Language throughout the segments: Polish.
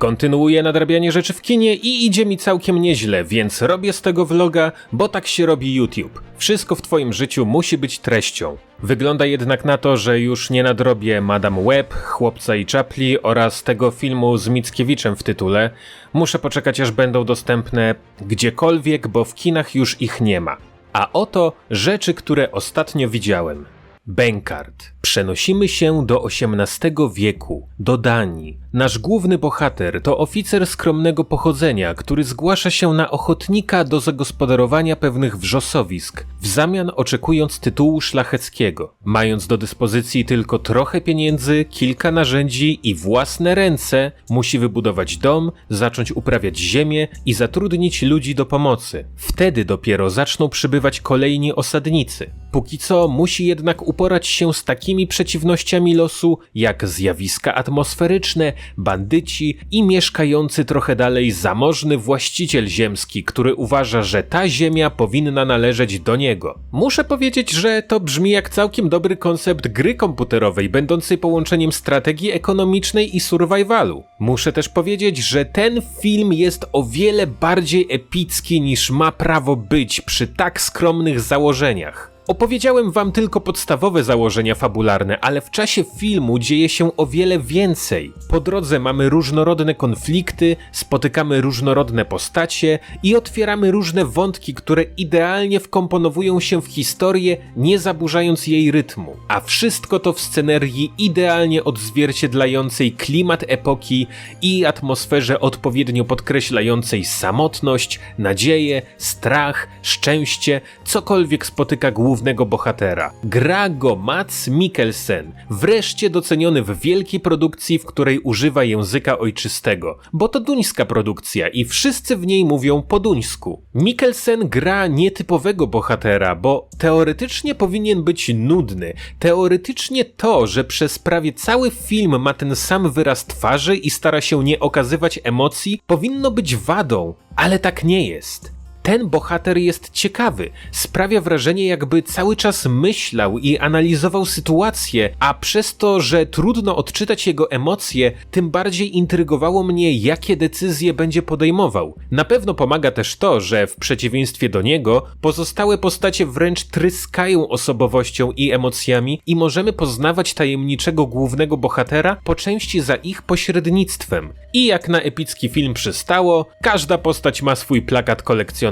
Kontynuuję nadrabianie rzeczy w kinie i idzie mi całkiem nieźle, więc robię z tego vloga, bo tak się robi YouTube. Wszystko w twoim życiu musi być treścią. Wygląda jednak na to, że już nie nadrobię Madame Web, Chłopca i Czapli oraz tego filmu z Mickiewiczem w tytule. Muszę poczekać aż będą dostępne gdziekolwiek, bo w kinach już ich nie ma. A oto rzeczy, które ostatnio widziałem. Benkart. Przenosimy się do XVIII wieku, do Danii. Nasz główny bohater to oficer skromnego pochodzenia, który zgłasza się na ochotnika do zagospodarowania pewnych wrzosowisk, w zamian oczekując tytułu szlacheckiego. Mając do dyspozycji tylko trochę pieniędzy, kilka narzędzi i własne ręce, musi wybudować dom, zacząć uprawiać ziemię i zatrudnić ludzi do pomocy. Wtedy dopiero zaczną przybywać kolejni osadnicy. Póki co musi jednak uporać się z takimi przeciwnościami losu, jak zjawiska atmosferyczne, bandyci i mieszkający trochę dalej zamożny właściciel ziemski, który uważa, że ta ziemia powinna należeć do niego. Muszę powiedzieć, że to brzmi jak całkiem dobry koncept gry komputerowej, będącej połączeniem strategii ekonomicznej i survivalu. Muszę też powiedzieć, że ten film jest o wiele bardziej epicki niż ma prawo być przy tak skromnych założeniach. Opowiedziałem wam tylko podstawowe założenia fabularne, ale w czasie filmu dzieje się o wiele więcej. Po drodze mamy różnorodne konflikty, spotykamy różnorodne postacie i otwieramy różne wątki, które idealnie wkomponowują się w historię, nie zaburzając jej rytmu. A wszystko to w scenerii idealnie odzwierciedlającej klimat epoki i atmosferze odpowiednio podkreślającej samotność, nadzieję, strach, szczęście, cokolwiek spotyka głównego bohatera. Gra go Mats Mikkelsen, wreszcie doceniony w wielkiej produkcji, w której używa języka ojczystego, bo to duńska produkcja i wszyscy w niej mówią po duńsku. Mikkelsen gra nietypowego bohatera, bo teoretycznie powinien być nudny. Teoretycznie to, że przez prawie cały film ma ten sam wyraz twarzy i stara się nie okazywać emocji, powinno być wadą, ale tak nie jest. Ten bohater jest ciekawy, sprawia wrażenie, jakby cały czas myślał i analizował sytuację, a przez to, że trudno odczytać jego emocje, tym bardziej intrygowało mnie, jakie decyzje będzie podejmował. Na pewno pomaga też to, że w przeciwieństwie do niego, pozostałe postacie wręcz tryskają osobowością i emocjami i możemy poznawać tajemniczego głównego bohatera po części za ich pośrednictwem. I jak na epicki film przystało, każda postać ma swój plakat kolekcjonerski.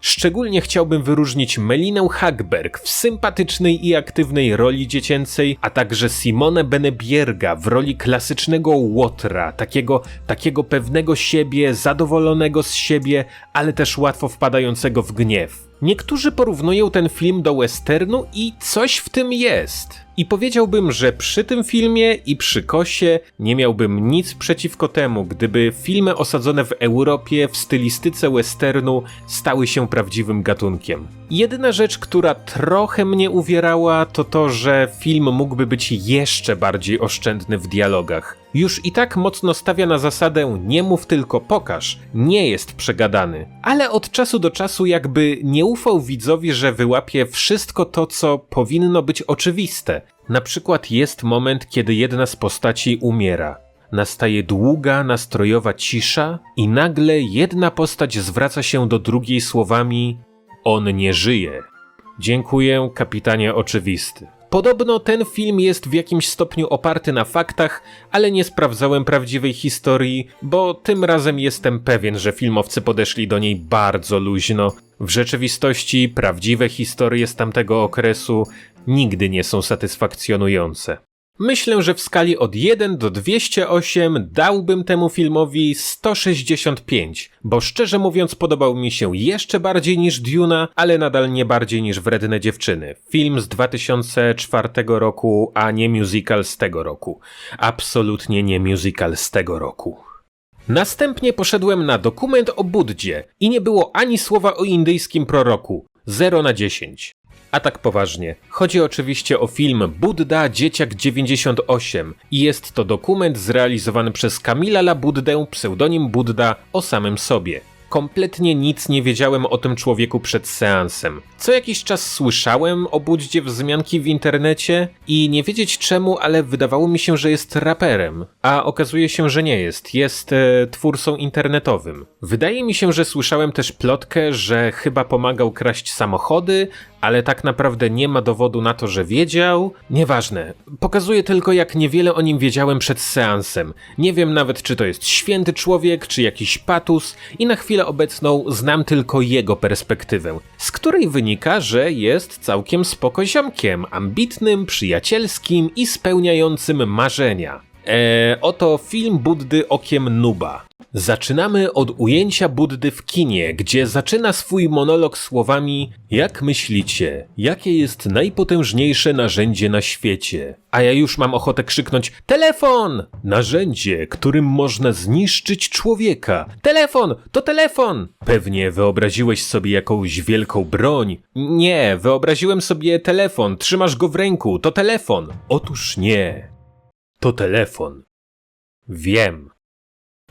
Szczególnie chciałbym wyróżnić Melinę Hagberg w sympatycznej i aktywnej roli dziecięcej, a także Simone Benebierga w roli klasycznego Łotra, takiego, takiego pewnego siebie, zadowolonego z siebie, ale też łatwo wpadającego w gniew. Niektórzy porównują ten film do westernu i coś w tym jest. I powiedziałbym, że przy tym filmie i przy Kosie nie miałbym nic przeciwko temu, gdyby filmy osadzone w Europie w stylistyce westernu stały się prawdziwym gatunkiem. Jedyna rzecz, która trochę mnie uwierała, to to, że film mógłby być jeszcze bardziej oszczędny w dialogach. Już i tak mocno stawia na zasadę nie mów tylko pokaż, nie jest przegadany, ale od czasu do czasu jakby nie ufał widzowi, że wyłapie wszystko to, co powinno być oczywiste. Na przykład jest moment, kiedy jedna z postaci umiera. Nastaje długa, nastrojowa cisza i nagle jedna postać zwraca się do drugiej słowami On nie żyje. Dziękuję, kapitanie oczywisty. Podobno ten film jest w jakimś stopniu oparty na faktach, ale nie sprawdzałem prawdziwej historii, bo tym razem jestem pewien, że filmowcy podeszli do niej bardzo luźno. W rzeczywistości prawdziwe historie z tamtego okresu nigdy nie są satysfakcjonujące. Myślę, że w skali od 1 do 208 dałbym temu filmowi 165, bo szczerze mówiąc podobał mi się jeszcze bardziej niż Duna, ale nadal nie bardziej niż Wredne Dziewczyny. Film z 2004 roku, a nie musical z tego roku. Absolutnie nie musical z tego roku. Następnie poszedłem na dokument o Buddzie i nie było ani słowa o indyjskim proroku. 0 na 10. A tak poważnie. Chodzi oczywiście o film Budda Dzieciak 98 i jest to dokument zrealizowany przez Kamila La Buddę, pseudonim Budda, o samym sobie. kompletnie nic nie wiedziałem o tym człowieku przed seansem. Co jakiś czas słyszałem o Buddzie wzmianki w internecie i nie wiedzieć czemu, ale wydawało mi się, że jest raperem, a okazuje się, że nie jest. Jest e, twórcą internetowym. Wydaje mi się, że słyszałem też plotkę, że chyba pomagał kraść samochody, ale tak naprawdę nie ma dowodu na to, że wiedział. Nieważne. Pokazuje tylko, jak niewiele o nim wiedziałem przed seansem. Nie wiem nawet, czy to jest święty człowiek, czy jakiś patus, i na chwilę obecną znam tylko jego perspektywę, z której wynika, że jest całkiem spokoziomkiem, ambitnym, przyjacielskim i spełniającym marzenia. Eee, oto film Buddy okiem Nuba. Zaczynamy od ujęcia Buddy w kinie, gdzie zaczyna swój monolog słowami Jak myślicie, jakie jest najpotężniejsze narzędzie na świecie? A ja już mam ochotę krzyknąć Telefon! Narzędzie, którym można zniszczyć człowieka. Telefon! To telefon! Pewnie wyobraziłeś sobie jakąś wielką broń. Nie, wyobraziłem sobie telefon. Trzymasz go w ręku. To telefon. Otóż nie. To telefon. Wiem.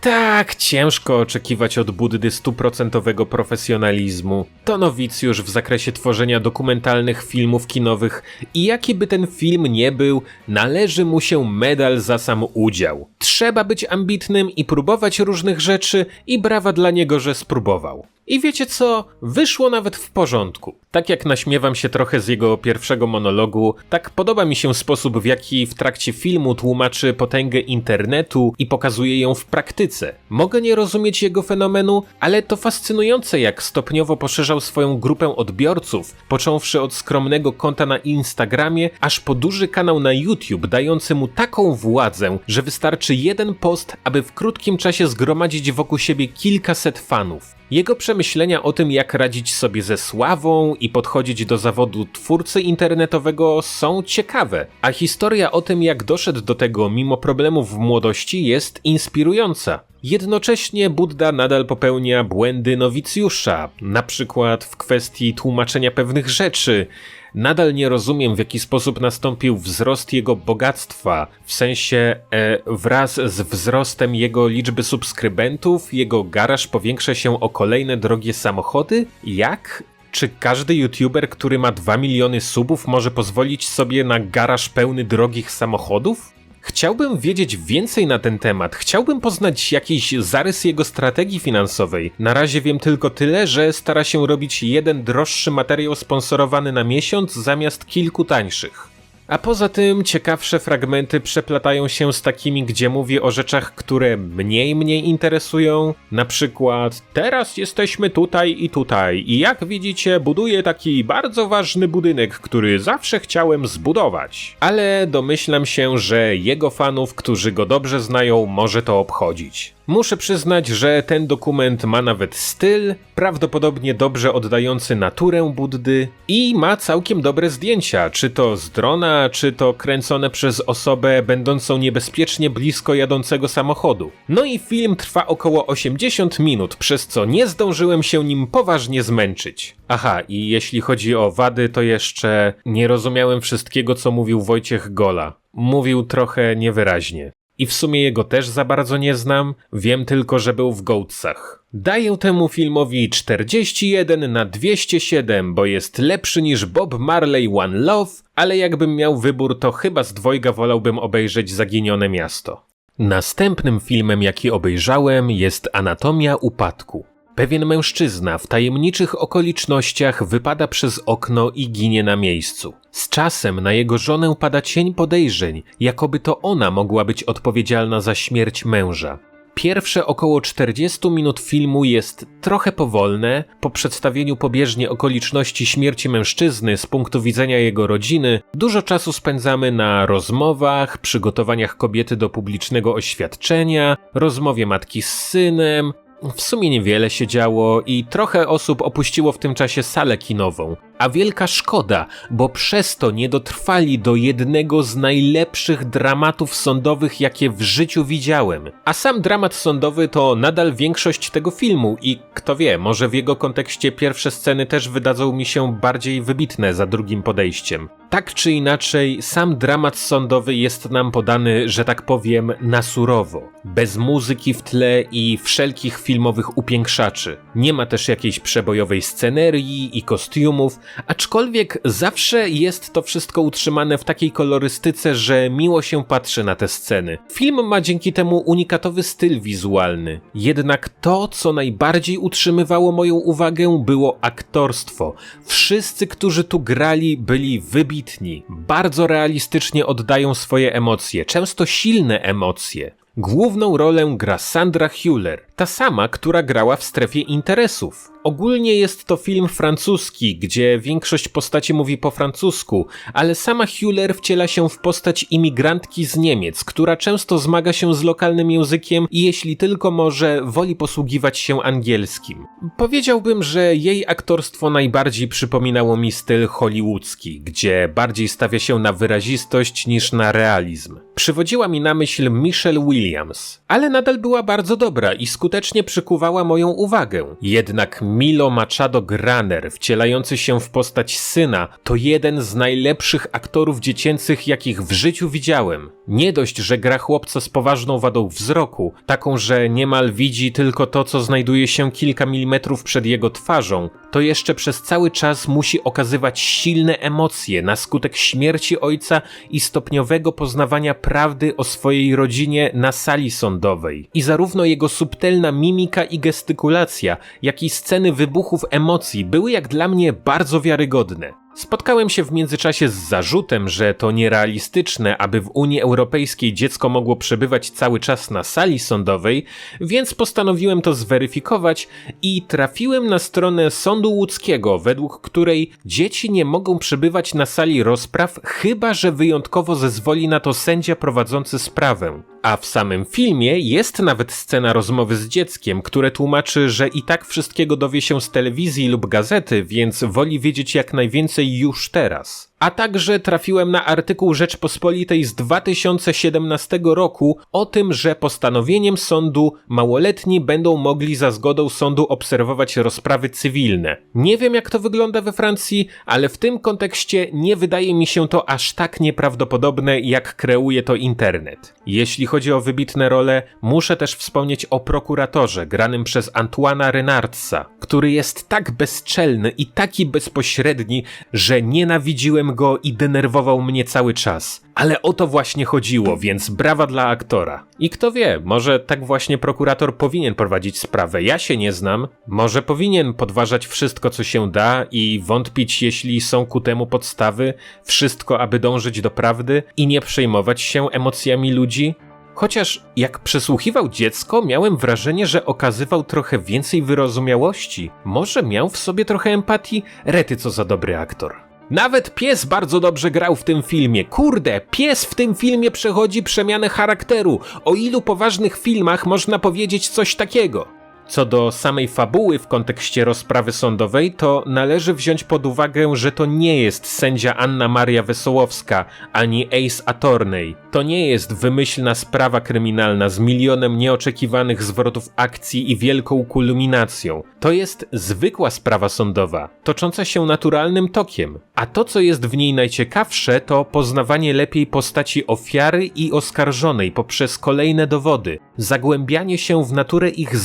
Tak, ciężko oczekiwać od Buddy stuprocentowego profesjonalizmu. To nowicjusz w zakresie tworzenia dokumentalnych filmów kinowych i jaki by ten film nie był, należy mu się medal za sam udział. Trzeba być ambitnym i próbować różnych rzeczy i brawa dla niego, że spróbował. I wiecie co? Wyszło nawet w porządku. Tak jak naśmiewam się trochę z jego pierwszego monologu, tak podoba mi się sposób, w jaki w trakcie filmu tłumaczy potęgę internetu i pokazuje ją w praktyce. Mogę nie rozumieć jego fenomenu, ale to fascynujące, jak stopniowo poszerzał swoją grupę odbiorców, począwszy od skromnego konta na Instagramie, aż po duży kanał na YouTube, dający mu taką władzę, że wystarczy jeden post, aby w krótkim czasie zgromadzić wokół siebie kilkaset fanów. Jego przemyślenia o tym, jak radzić sobie ze sławą i podchodzić do zawodu twórcy internetowego są ciekawe, a historia o tym, jak doszedł do tego mimo problemów w młodości, jest inspirująca. Jednocześnie Buddha nadal popełnia błędy nowicjusza, na przykład w kwestii tłumaczenia pewnych rzeczy. Nadal nie rozumiem, w jaki sposób nastąpił wzrost jego bogactwa, w sensie e, wraz z wzrostem jego liczby subskrybentów, jego garaż powiększa się o kolejne drogie samochody? Jak? Czy każdy youtuber, który ma 2 miliony subów, może pozwolić sobie na garaż pełny drogich samochodów? Chciałbym wiedzieć więcej na ten temat. Chciałbym poznać jakiś zarys jego strategii finansowej. Na razie wiem tylko tyle, że stara się robić jeden droższy materiał sponsorowany na miesiąc zamiast kilku tańszych. A poza tym ciekawsze fragmenty przeplatają się z takimi, gdzie mówię o rzeczach, które mniej mnie interesują. Na przykład, teraz jesteśmy tutaj i tutaj, i jak widzicie, buduję taki bardzo ważny budynek, który zawsze chciałem zbudować. Ale domyślam się, że jego fanów, którzy go dobrze znają, może to obchodzić. Muszę przyznać, że ten dokument ma nawet styl, prawdopodobnie dobrze oddający naturę Buddy i ma całkiem dobre zdjęcia, czy to z drona, czy to kręcone przez osobę będącą niebezpiecznie blisko jadącego samochodu. No i film trwa około 80 minut, przez co nie zdążyłem się nim poważnie zmęczyć. Aha, i jeśli chodzi o wady, to jeszcze nie rozumiałem wszystkiego, co mówił Wojciech Gola. Mówił trochę niewyraźnie. I w sumie jego też za bardzo nie znam, wiem tylko, że był w Goatsach. Daję temu filmowi 41 na 207, bo jest lepszy niż Bob Marley One Love, ale jakbym miał wybór, to chyba z dwojga wolałbym obejrzeć Zaginione Miasto. Następnym filmem, jaki obejrzałem, jest Anatomia Upadku. Pewien mężczyzna w tajemniczych okolicznościach wypada przez okno i ginie na miejscu. Z czasem na jego żonę pada cień podejrzeń, jakoby to ona mogła być odpowiedzialna za śmierć męża. Pierwsze około 40 minut filmu jest trochę powolne. Po przedstawieniu pobieżnie okoliczności śmierci mężczyzny z punktu widzenia jego rodziny, dużo czasu spędzamy na rozmowach, przygotowaniach kobiety do publicznego oświadczenia, rozmowie matki z synem, w sumie niewiele się działo i trochę osób opuściło w tym czasie salę kinową. A wielka szkoda, bo przez to nie dotrwali do jednego z najlepszych dramatów sądowych, jakie w życiu widziałem. A sam dramat sądowy to nadal większość tego filmu i kto wie, może w jego kontekście pierwsze sceny też wydadzą mi się bardziej wybitne za drugim podejściem. Tak czy inaczej, sam dramat sądowy jest nam podany, że tak powiem, na surowo. Bez muzyki w tle i wszelkich filmowych upiększaczy. Nie ma też jakiejś przebojowej scenerii i kostiumów, aczkolwiek zawsze jest to wszystko utrzymane w takiej kolorystyce, że miło się patrzy na te sceny. Film ma dzięki temu unikatowy styl wizualny. Jednak to, co najbardziej utrzymywało moją uwagę, było aktorstwo. Wszyscy, którzy tu grali, byli wybitni bardzo realistycznie oddają swoje emocje, często silne emocje. Główną rolę gra Sandra Hüller, ta sama, która grała w strefie interesów. Ogólnie jest to film francuski, gdzie większość postaci mówi po francusku, ale sama Hüller wciela się w postać imigrantki z Niemiec, która często zmaga się z lokalnym językiem i jeśli tylko może, woli posługiwać się angielskim. Powiedziałbym, że jej aktorstwo najbardziej przypominało mi styl hollywoodzki, gdzie bardziej stawia się na wyrazistość niż na realizm. Przywodziła mi na myśl Michelle Williams, ale nadal była bardzo dobra i skutecznie przykuwała moją uwagę. Jednak Milo Machado Graner, wcielający się w postać syna, to jeden z najlepszych aktorów dziecięcych, jakich w życiu widziałem. Nie dość, że gra chłopca z poważną wadą wzroku, taką, że niemal widzi tylko to, co znajduje się kilka milimetrów przed jego twarzą, to jeszcze przez cały czas musi okazywać silne emocje na skutek śmierci ojca i stopniowego poznawania prawdy o swojej rodzinie na sali sądowej. I zarówno jego subtelna mimika i gestykulacja, jak i sceny wybuchów emocji były jak dla mnie bardzo wiarygodne. Spotkałem się w międzyczasie z zarzutem, że to nierealistyczne, aby w Unii Europejskiej dziecko mogło przebywać cały czas na sali sądowej, więc postanowiłem to zweryfikować i trafiłem na stronę Sądu Łódzkiego, według której dzieci nie mogą przebywać na sali rozpraw, chyba że wyjątkowo zezwoli na to sędzia prowadzący sprawę. A w samym filmie jest nawet scena rozmowy z dzieckiem, które tłumaczy, że i tak wszystkiego dowie się z telewizji lub gazety, więc woli wiedzieć jak najwięcej już teraz a także trafiłem na artykuł Rzeczpospolitej z 2017 roku o tym, że postanowieniem sądu małoletni będą mogli za zgodą sądu obserwować rozprawy cywilne. Nie wiem jak to wygląda we Francji, ale w tym kontekście nie wydaje mi się to aż tak nieprawdopodobne, jak kreuje to internet. Jeśli chodzi o wybitne role, muszę też wspomnieć o prokuratorze granym przez Antoana Renardsa, który jest tak bezczelny i taki bezpośredni, że nienawidziłem go i denerwował mnie cały czas. Ale o to właśnie chodziło, więc brawa dla aktora. I kto wie, może tak właśnie prokurator powinien prowadzić sprawę. Ja się nie znam. Może powinien podważać wszystko, co się da i wątpić, jeśli są ku temu podstawy, wszystko, aby dążyć do prawdy i nie przejmować się emocjami ludzi. Chociaż jak przesłuchiwał dziecko, miałem wrażenie, że okazywał trochę więcej wyrozumiałości. Może miał w sobie trochę empatii? Rety, co za dobry aktor. Nawet pies bardzo dobrze grał w tym filmie. Kurde, pies w tym filmie przechodzi przemianę charakteru. O ilu poważnych filmach można powiedzieć coś takiego? Co do samej fabuły w kontekście rozprawy sądowej, to należy wziąć pod uwagę, że to nie jest sędzia Anna Maria Wesołowska ani Ace Attorney. To nie jest wymyślna sprawa kryminalna z milionem nieoczekiwanych zwrotów akcji i wielką kulminacją. To jest zwykła sprawa sądowa, tocząca się naturalnym tokiem. A to, co jest w niej najciekawsze, to poznawanie lepiej postaci ofiary i oskarżonej poprzez kolejne dowody, zagłębianie się w naturę ich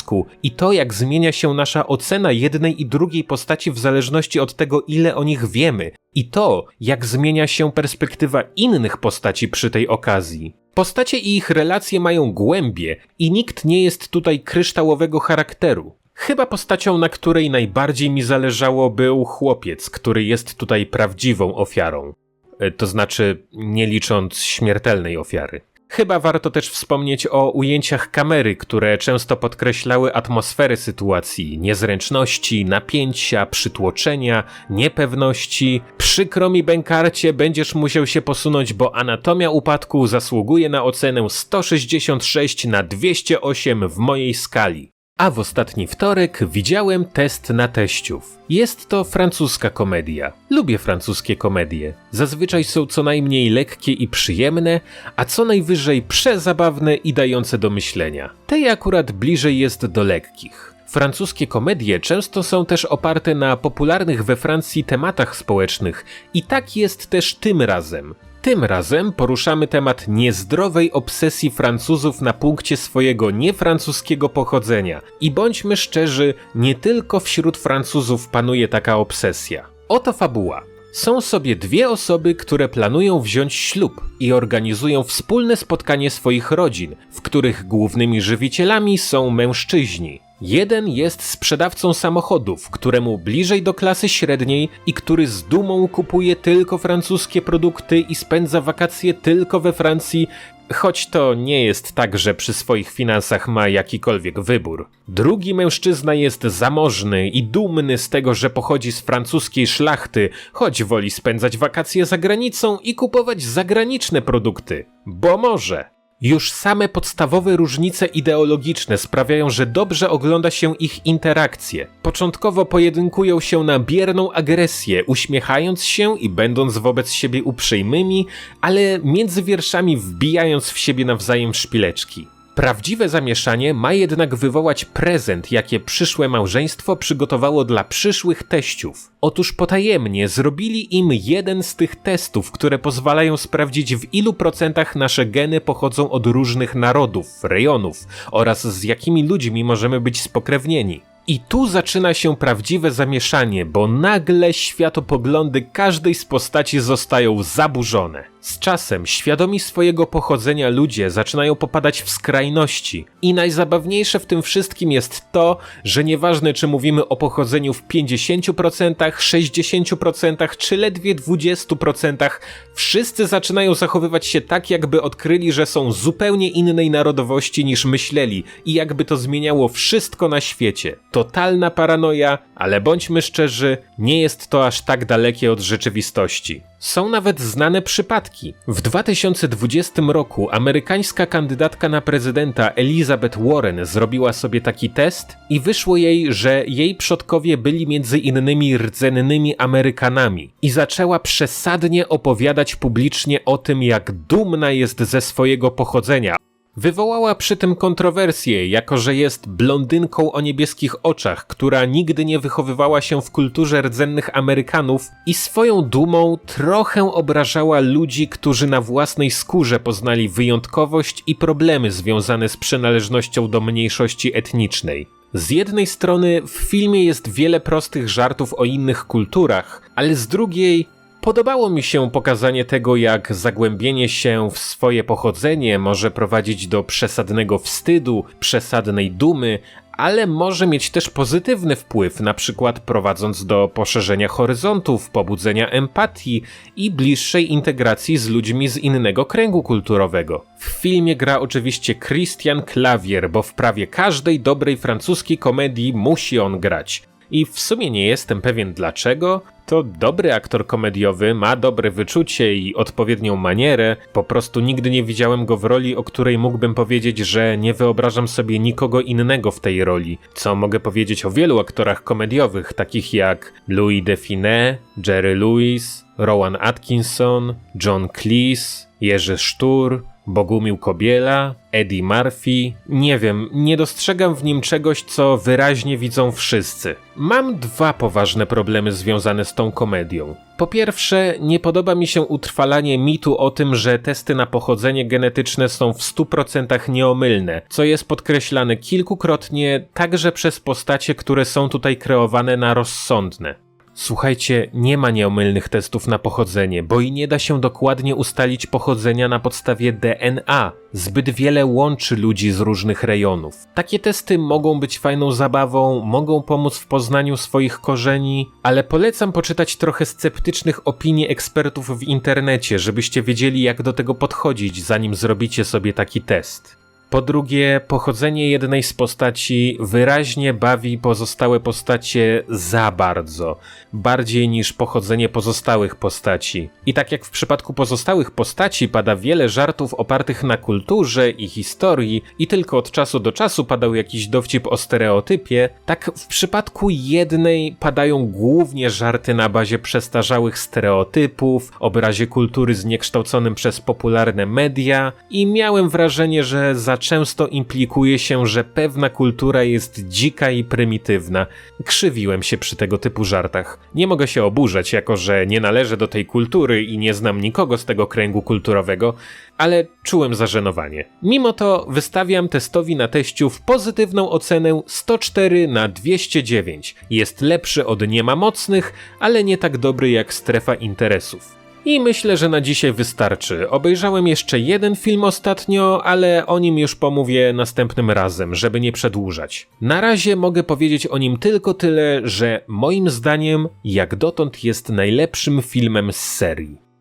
związku i to, jak zmienia się nasza ocena jednej i drugiej postaci w zależności od tego, ile o nich wiemy, i to, jak zmienia się perspektywa innych postaci przy tej okazji. Postacie i ich relacje mają głębie i nikt nie jest tutaj kryształowego charakteru. Chyba postacią, na której najbardziej mi zależało, był chłopiec, który jest tutaj prawdziwą ofiarą. E, to znaczy, nie licząc śmiertelnej ofiary. Chyba warto też wspomnieć o ujęciach kamery, które często podkreślały atmosferę sytuacji, niezręczności, napięcia, przytłoczenia, niepewności. Przykro mi, Benkarcie, będziesz musiał się posunąć, bo anatomia upadku zasługuje na ocenę 166 na 208 w mojej skali. A w ostatni wtorek widziałem test na teściów. Jest to francuska komedia. Lubię francuskie komedie. Zazwyczaj są co najmniej lekkie i przyjemne, a co najwyżej przezabawne i dające do myślenia. Tej akurat bliżej jest do lekkich. Francuskie komedie często są też oparte na popularnych we Francji tematach społecznych i tak jest też tym razem. Tym razem poruszamy temat niezdrowej obsesji Francuzów na punkcie swojego niefrancuskiego pochodzenia. I bądźmy szczerzy, nie tylko wśród Francuzów panuje taka obsesja. Oto fabuła. Są sobie dwie osoby, które planują wziąć ślub i organizują wspólne spotkanie swoich rodzin, w których głównymi żywicielami są mężczyźni. Jeden jest sprzedawcą samochodów, któremu bliżej do klasy średniej i który z dumą kupuje tylko francuskie produkty i spędza wakacje tylko we Francji, choć to nie jest tak, że przy swoich finansach ma jakikolwiek wybór. Drugi mężczyzna jest zamożny i dumny z tego, że pochodzi z francuskiej szlachty, choć woli spędzać wakacje za granicą i kupować zagraniczne produkty. Bo może. Już same podstawowe różnice ideologiczne sprawiają, że dobrze ogląda się ich interakcje. Początkowo pojedynkują się na bierną agresję, uśmiechając się i będąc wobec siebie uprzejmymi, ale między wierszami wbijając w siebie nawzajem szpileczki. Prawdziwe zamieszanie ma jednak wywołać prezent, jakie przyszłe małżeństwo przygotowało dla przyszłych teściów. Otóż potajemnie zrobili im jeden z tych testów, które pozwalają sprawdzić w ilu procentach nasze geny pochodzą od różnych narodów, rejonów oraz z jakimi ludźmi możemy być spokrewnieni. I tu zaczyna się prawdziwe zamieszanie, bo nagle światopoglądy każdej z postaci zostają zaburzone. Z czasem świadomi swojego pochodzenia ludzie zaczynają popadać w skrajności. I najzabawniejsze w tym wszystkim jest to, że nieważne czy mówimy o pochodzeniu w 50%, 60% czy ledwie 20%, wszyscy zaczynają zachowywać się tak, jakby odkryli, że są zupełnie innej narodowości niż myśleli i jakby to zmieniało wszystko na świecie. Totalna paranoja, ale bądźmy szczerzy, nie jest to aż tak dalekie od rzeczywistości. Są nawet znane przypadki. W 2020 roku amerykańska kandydatka na prezydenta Elizabeth Warren zrobiła sobie taki test i wyszło jej, że jej przodkowie byli między innymi rdzennymi Amerykanami i zaczęła przesadnie opowiadać publicznie o tym, jak dumna jest ze swojego pochodzenia, Wywołała przy tym kontrowersję, jako że jest blondynką o niebieskich oczach, która nigdy nie wychowywała się w kulturze rdzennych Amerykanów i swoją dumą trochę obrażała ludzi, którzy na własnej skórze poznali wyjątkowość i problemy związane z przynależnością do mniejszości etnicznej. Z jednej strony w filmie jest wiele prostych żartów o innych kulturach, ale z drugiej Podobało mi się pokazanie tego, jak zagłębienie się w swoje pochodzenie może prowadzić do przesadnego wstydu, przesadnej dumy, ale może mieć też pozytywny wpływ, na przykład prowadząc do poszerzenia horyzontów, pobudzenia empatii i bliższej integracji z ludźmi z innego kręgu kulturowego. W filmie gra oczywiście Christian Clavier, bo w prawie każdej dobrej francuskiej komedii musi on grać. I w sumie nie jestem pewien dlaczego, to dobry aktor komediowy, ma dobre wyczucie i odpowiednią manierę. Po prostu nigdy nie widziałem go w roli, o której mógłbym powiedzieć, że nie wyobrażam sobie nikogo innego w tej roli. Co mogę powiedzieć o wielu aktorach komediowych, takich jak Louis Define, Jerry Lewis, Rowan Atkinson, John Cleese, Jerzy Sztur, Bogumił Kobiela, Eddie Murphy. Nie wiem, nie dostrzegam w nim czegoś, co wyraźnie widzą wszyscy. Mam dwa poważne problemy związane z tą komedią. Po pierwsze, nie podoba mi się utrwalanie mitu o tym, że testy na pochodzenie genetyczne są w 100% nieomylne, co jest podkreślane kilkukrotnie także przez postacie, które są tutaj kreowane na rozsądne. Słuchajcie, nie ma nieomylnych testów na pochodzenie, bo i nie da się dokładnie ustalić pochodzenia na podstawie DNA. Zbyt wiele łączy ludzi z różnych rejonów. Takie testy mogą być fajną zabawą, mogą pomóc w poznaniu swoich korzeni, ale polecam poczytać trochę sceptycznych opinii ekspertów w internecie, żebyście wiedzieli jak do tego podchodzić, zanim zrobicie sobie taki test. Po drugie, pochodzenie jednej z postaci wyraźnie bawi pozostałe postacie za bardzo, bardziej niż pochodzenie pozostałych postaci. I tak jak w przypadku pozostałych postaci pada wiele żartów opartych na kulturze i historii i tylko od czasu do czasu padał jakiś dowcip o stereotypie, tak w przypadku jednej padają głównie żarty na bazie przestarzałych stereotypów, obrazie kultury zniekształconym przez popularne media i miałem wrażenie, że za często implikuje się, że pewna kultura jest dzika i prymitywna. Krzywiłem się przy tego typu żartach. Nie mogę się oburzać, jako że nie należę do tej kultury i nie znam nikogo z tego kręgu kulturowego, ale czułem zażenowanie. Mimo to wystawiam testowi na teściów pozytywną ocenę 104 na 209. Jest lepszy od Nie ma mocnych, ale nie tak dobry jak Strefa Interesów. I myślę, że na dzisiaj wystarczy. Obejrzałem jeszcze jeden film ostatnio, ale o nim już pomówię następnym razem, żeby nie przedłużać. Na razie mogę powiedzieć o nim tylko tyle, że moim zdaniem jak dotąd jest najlepszym filmem z serii.